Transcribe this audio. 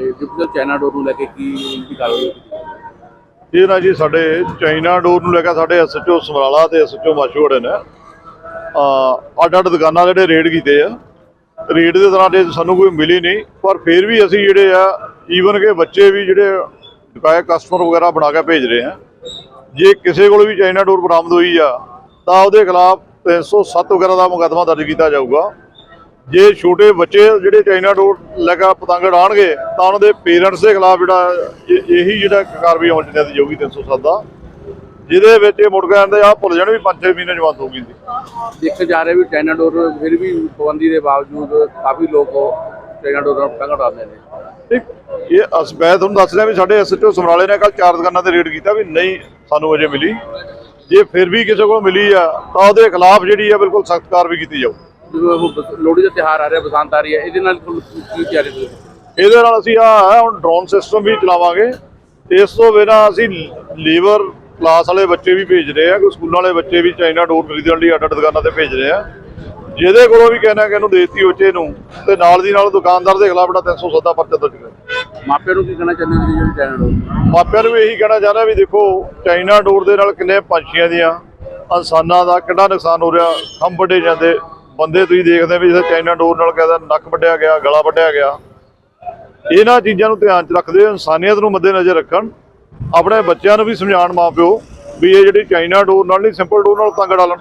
Deputy China ਡੋਰ ਨੂੰ ਲੈ ਕੇ ਕੀ ਕੀ ਕਾਰਵਾਈ ਇਹ ਨਾ ਜੀ ਸਾਡੇ ਚਾਈਨਾ ਡੋਰ ਨੂੰ ਲੈ ਕੇ ਸਾਡੇ ਐਸਐਚਓ ਸਮਰਾਲਾ ਤੇ ਐਸਐਚਓ ਮਾਸ਼ੂੜੇ ਨੇ। ਆ ਅੱਡ ਅੱਡ ਦੁਕਾਨਾਂ ਜਿਹੜੇ ਰੇਡ ਕੀਤੇ ਆ। ਰੇਡ ਦੇ ਦੌਰਾਨ ਜੇ ਸਾਨੂੰ ਕੋਈ ਮਿਲੀ ਨਹੀਂ, ਪਰ ਫਿਰ ਵੀ ਅਸੀਂ ਜਿਹੜੇ ਆ ਈਵਨ ਕਿ ਬੱਚੇ ਵੀ ਜਿਹੜੇ ਦੁਕਾਏ ਕਸਟਮਰ ਵਗੈਰਾ ਬਣਾ ਕੇ ਭੇਜ ਰਹੇ ਆ। ਜੇ ਕਿਸੇ ਕੋਲ ਵੀ ਚਾਈਨਾ ਡੋਰ ਬਰਾਮਦ ਹੋਈ ਆ, ਤਾਂ ਉਹਦੇ ਖਿਲਾਫ 307 ਵਗੈਰਾ ਦਾ ਮੁਕੱਦਮਾ ਦਰਜ ਕੀਤਾ ਜਾਊਗਾ। ਜੇ ਛੋਟੇ ਬੱਚੇ ਜਿਹੜੇ ਚਾਈਨਾ ਡੋਰ ਲੈ ਕੇ ਪਤੰਗ ਉਡਾਣਗੇ ਤਾਂ ਉਹਨਾਂ ਦੇ ਪੇਰੈਂਟਸ ਦੇ ਖਿਲਾਫ ਜਿਹੜਾ ਇਹ- ਜਿਹੜਾ ਕਾਰਵਾਈ ਹੋਣੀ ਚਾਹੀਦੀ ਜਾਊਗੀ 307 ਦਾ ਜਿਹਦੇ ਵਿੱਚ ਇਹ ਮੁੜ ਕੇ ਆਂਦੇ ਆ ਭੁੱਲ ਜਾਣ ਵੀ 5-6 ਮਹੀਨੇ ਜਵਾਨ ਹੋਊਗੀ ਜੀ ਦੇਖਿਆ ਜਾ ਰਿਹਾ ਵੀ ਚਾਈਨਾ ਡੋਰ ਫਿਰ ਵੀ ਪਾਬੰਦੀ ਦੇ ਬਾਵਜੂਦ ਕਾਫੀ ਲੋਕ ਚਾਈਨਾ ਡੋਰ ਨਾਲ ਪਤੰਗ ਉਡਾਉਂਦੇ ਨੇ। ਇਹ ਅਸ ਮੈਂ ਤੁਹਾਨੂੰ ਦੱਸ ਰਿਹਾ ਵੀ ਸਾਡੇ ਐਸਐਚਓ ਸਮਰਾਲੇ ਨੇ ਕੱਲ ਚਾਰ ਦੁਕਾਨਾਂ ਤੇ ਰੇਡ ਕੀਤਾ ਵੀ ਨਹੀਂ ਸਾਨੂੰ ਅਜੇ ਮਿਲੀ। ਜੇ ਫਿਰ ਵੀ ਕਿਸੇ ਕੋਲ ਮਿਲੀ ਆ ਤਾਂ ਉਹਦੇ ਖਿਲਾਫ ਜਿਹੜੀ ਆ ਬਿਲਕੁਲ ਸਖਤ ਕਾਰਵਾਈ ਕੀਤੀ ਜਾਊ। ਲੋਹੜੀ ਦਾ ਤਿਉਹਾਰ ਆ ਰਿਹਾ ਬਸੰਤ ਆ ਰਹੀ ਹੈ ਇਹਦੇ ਨਾਲ ਤੁਹਾਨੂੰ ਕੀ ਕੀ ਤਿਆਰੀ ਤੁਸੀਂ ਇਹਦੇ ਨਾਲ ਅਸੀਂ ਆ ਹੁਣ ਡਰੋਨ ਸਿਸਟਮ ਵੀ ਚਲਾਵਾਂਗੇ। ਇਸ ਤੋਂ ਬਿਨਾਂ ਅਸੀਂ ਲੀਵਰ ਕਲਾਸ ਵਾਲੇ ਬੱਚੇ ਵੀ ਭੇਜ ਰਹੇ ਆ ਕੋਈ ਸਕੂਲਾਂ ਵਾਲੇ ਬੱਚੇ ਵੀ ਚਾਈਨਾ ਡੋਰ ਖਰੀਦਣ ਲਈ ਅੱਡ ਅੱਡ ਦੁਕਾਨਾਂ ਤੇ ਭੇਜ ਰਹੇ ਆ ਜਿਹਦੇ ਕੋਲੋਂ ਵੀ ਕਹਿਣਾ ਕਿ ਇਹਨੂੰ ਦੇਤੀ ਬੱਚੇ ਨੂੰ ਤੇ ਨਾਲ ਦੀ ਨਾਲ ਦੁਕਾਨਦਾਰ ਦੇ ਖਿਲਾਫ ਜਿਹੜਾ 300 ਸੱਦਾ ਪਰਚਾ ਦਰਜ ਕਰ ਮਾਪਿਆਂ ਨੂੰ ਕੀ ਕਹਿਣਾ ਚਾਹੁੰਦੇ ਹੋ ਜਿਹੜੀ ਚਾਈਨਾ ਡੋਰ? ਮਾਪਿਆਂ ਨੂੰ ਵੀ ਇਹੀ ਕਹਿਣਾ ਚਾਹੁੰਦਾ ਵੀ ਦੇਖੋ ਚਾਈਨਾ ਡੋਰ ਦੇ ਨਾਲ ਕਿੰਨੇ ਪੰਛੀਆਂ ਦੀਆਂ ਇਨਸਾਨਾਂ ਦਾ ਕਿੰਨਾ ਨੁਕਸਾਨ ਹੋ ਰਿਹਾ ਖੰਭ ਵੱਡੇ ਜਾਂਦੇ ਬੰਦੇ ਤੁਸੀਂ ਦੇਖਦੇ ਵੀ ਜਿਵੇਂ ਚਾਈਨਾ ਡੋਰ ਨਾਲ ਕਹਿੰਦਾ ਨੱਕ ਵੱਢਿਆ ਗਿਆ, ਗਲਾ ਵੱਢਿਆ ਗਿਆ। ਇਹਨਾਂ ਚੀਜ਼ਾਂ ਨੂੰ ਧਿਆਨ 'ਚ ਰੱਖਦੇ ਹੋਏ ਇਨਸਾਨੀਅਤ ਨੂੰ ਮੱਦੇਨਜ਼ਰ ਰੱਖਣ। ਆਪਣੇ ਬੱਚਿਆਂ ਨੂੰ ਵੀ ਸਮਝਾਉਣ ਮਾਪਿਓ ਵੀ ਇਹ ਜਿਹੜੀ ਚਾਈਨਾ ਡੋਰ ਨਾਲ ਨਹੀਂ, ਸਿੰਪਲ ਡੋਰ ਨਾਲ ਤੰਗ ਉਡਾ ਲੈਣ